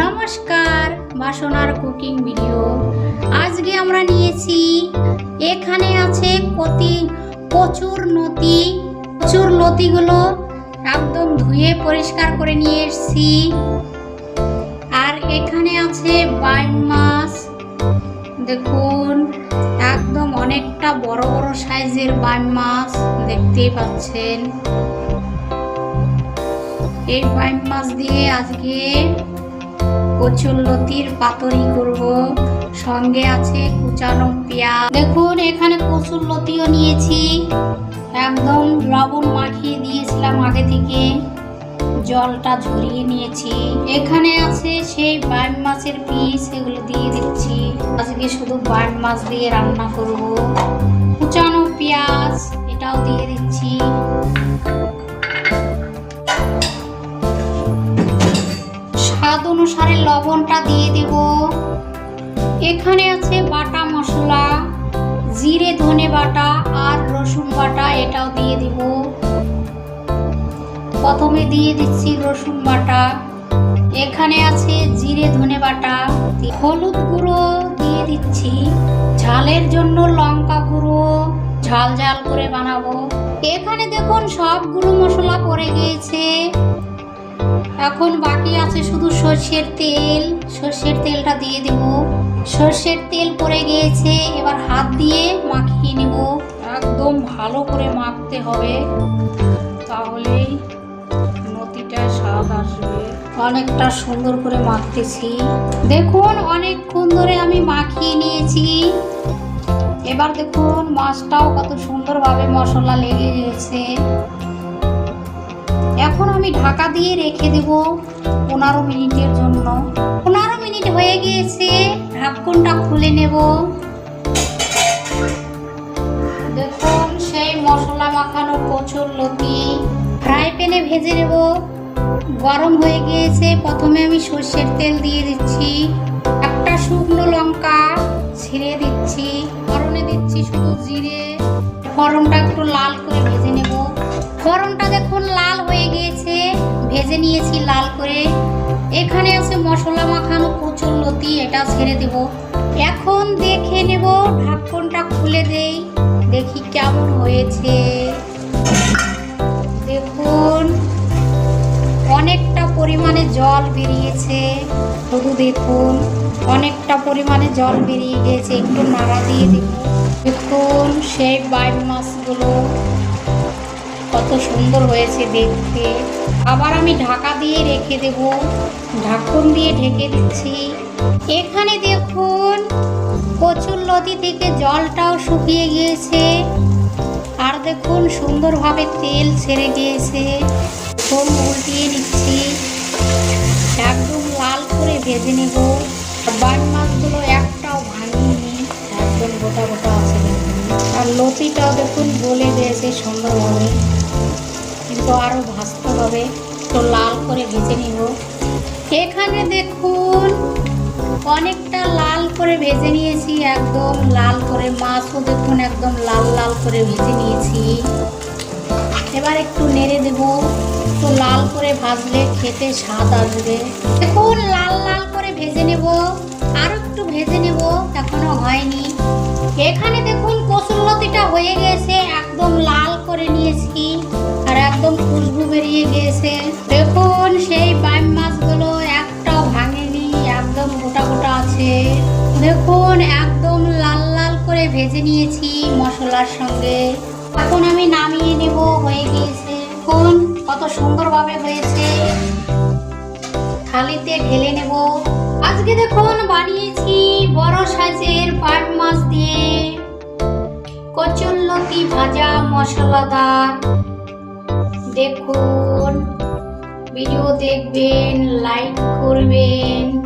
নমস্কার, বাসনার cooking video. আজকে আমরা নিয়েছি, এখানে আছে কতি প্রচুর নতি প্রচুর লতিগুলো একদম ধুয়ে পরিষ্কার করে নিয়ে এসেছি। আর এখানে আছে বাইম মাছ। দেখুন, একদম অনেকটা বড় বড় সাইজের বাইম মাছ দেখতেই পাচ্ছেন। এই বাইম মাছ দিয়ে আজকে কচুর লতির পাতরি করব। সঙ্গে আছে কুচানো পেঁয়াজ। দেখুন, এখানে কচুর লতিও নিয়েছি। একদম লবণ মাখিয়ে দিয়েছিলাম আগে থেকে। জলটা ঝরিয়ে নিয়েছি। এখানে আছে সেই বাইম মাছের পিস, এগুলো দিয়ে দিচ্ছি। আজকে শুধু বাইম মাছ দিয়ে রান্না করব। স্বাদ অনুসারে লবণটা দিয়ে দেব। এখানে আছে বাটা মশলা, জিরে ধনে বাটা আর রসুন বাটা, এটাও দিয়ে দেব। প্রথমে দিয়ে দিচ্ছি রসুন বাটা। এখানে আছে জিরে ধনে বাটা, হলুদ গুঁড়ো দিয়ে দিচ্ছি। ঝালের জন্য লঙ্কা গুঁড়ো, ঝাল ঝাল করে বানাবো। এখানে দেখুন সব গুঁড়ো মশলা পড়ে গিয়েছে। এখন বাকি আছে শুধু সর্ষের তেল। সর্ষের তেলটা দিয়ে দেব। সর্ষের তেল পড়ে গিয়েছে, এবার হাত দিয়ে মাখিয়ে নেব। একদম ভালো করে মাখতে হবে, তাহলেই নতিটা স্বাদ আসবে। অনেকটা সুন্দর করে মাখতেছি। দেখুন, অনেকক্ষণ ধরে আমি মাখিয়ে নিয়েছি। এবার দেখুন, মাছটাও কত সুন্দরভাবে মশলা লেগে গেছে এখন আমি ঢাকা দিয়ে রেখে দেব পনেরো মিনিটের জন্য। পনেরো মিনিট হয়ে গিয়েছে ঢাকনটা খুলে নেব? দেখুন, সেই মশলা মাখানো কচুর লতি। ফ্রাই প্যানে ভেজে নেব। গরম হয়ে গিয়েছে, প্রথমে আমি সর্ষের তেল দিয়ে দিচ্ছি। একটা শুকনো লঙ্কা ছিঁড়ে দিচ্ছি, ফোড়নে দিচ্ছি শুধু জিরে। ফোড়নটা একটু লাল করে ভেজে নেব। ভেজে নিয়েছি লাল করে। এখানে আছে মশলা মাখানো কচুর লতি, এটা ছেড়ে দেব। এখন দেখে নেব ঢাকনটা খুলে দেই, দেখি কেমন হয়েছে। দেখুন, অনেকটা পরিমাণে জল বেরিয়েছে। শুধু দেখুন, অনেকটা পরিমাণে জল বেরিয়ে গিয়েছে একটু নাড়া দিয়ে দেখুন দেখুন, সেই বাইম মাছগুলো কত সুন্দর হয়েছে দেখতে। আবার আমি ঢাকা দিয়ে রেখে দেব। ঢাকন দিয়ে ঢেকে দিচ্ছি। এখানে দেখুন, কচুর লতি থেকে জলটাও শুকিয়ে গিয়েছে। আর দেখুন, সুন্দরভাবে তেল ছেড়ে গিয়েছে। ফোন উল্টিয়ে নিচ্ছি। একদম লাল করে ভেজে নেব। বান মাছগুলো একটাও ভাঙিনি। একদম গোটা গোটা আছে আর লতিটাও দেখুন, গলে দিয়েছে সুন্দরভাবে। কিন্তু আরও ভাজতে হবে। তো লাল করে ভেজে নিব। এখানে দেখুন, অনেকটা লাল করে ভেজে নিয়েছি, একদম লাল করে, মাছও দেখুন একদম লাল লাল করে ভেজে নিয়েছি। এবার একটু নেড়ে দেব। তো লাল করে ভাজলে খেতে স্বাদ আসবে। দেখুন, লাল লাল করে ভেজে নেব। আরও একটু ভেজে নেব, এখনও হয়নি। এখানে দেখুন কসুল্লতিটা হয়ে গেছে। বেরিয়ে গিয়েছে দেখুন, সেই বাইম মাছগুলো একটাও ভাঙেনি, একদম গোটা গোটা আছে। দেখুন, একদম লাল লাল করে ভেজে নিয়েছি মশলার সঙ্গে। এখন আমি নামিয়ে নেব, হয়ে গিয়েছে। দেখুন, কত সুন্দরভাবে হয়েছে। থালিতে ঢেলে নেব। আজকে দেখুন, বানিয়েছি বড় সাইজের পাট মাছ দিয়ে। কচুল্লতি ভাজা মশলাদার। দেখুন ভিডিও দেখবেন লাইক করবেন।